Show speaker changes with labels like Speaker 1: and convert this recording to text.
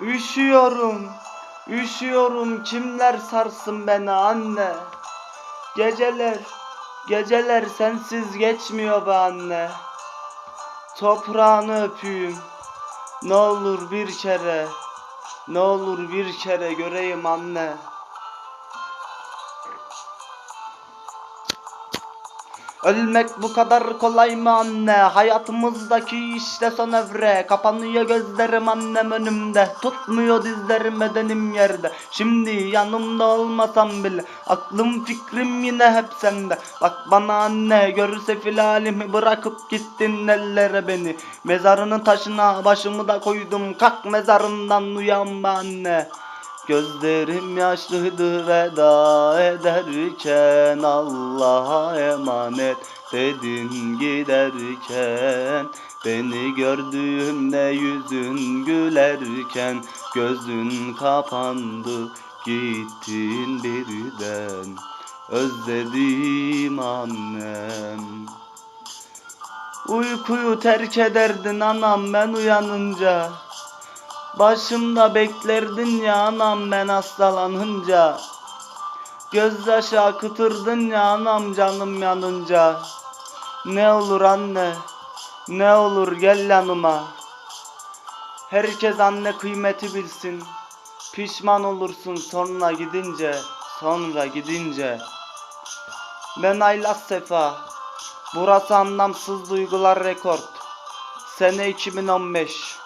Speaker 1: Üşüyorum. Üşüyorum. Kimler sarsın beni anne? Geceler, geceler sensiz geçmiyor be anne. Toprağını öpeyim. Ne olur bir kere, ne olur bir kere göreyim anne. Ölmek bu kadar kolay mı anne? Hayatımızdaki işte son evre. Kapanıyor gözlerim annem önümde. Tutmuyor dizlerim bedenim yerde. Şimdi yanımda olmasam bile. Aklım fikrim yine hep sende. Bak bana anne görürse filalimi bırakıp gittin ellere beni. Mezarının taşına başımı da koydum. Kalk mezarından uyan be anne. Gözlerim yaşlıydı veda ederken Allah'a emanet dedin giderken. Beni gördüğümde yüzün gülerken Gözün kapandı gittin birden. Özledim annem. Uykuyu terk ederdin anam ben uyanınca Başımda beklerdin ya anam ben hastalanınca. Gözyaşı akıtırdın ya anam canım yanınca. Ne olur anne Ne olur gel yanıma. Herkes anne kıymeti bilsin. Pişman olursun sonra gidince Sonra gidince. Ben Aylas Sefa Burası anlamsız duygular rekord. Sene 2015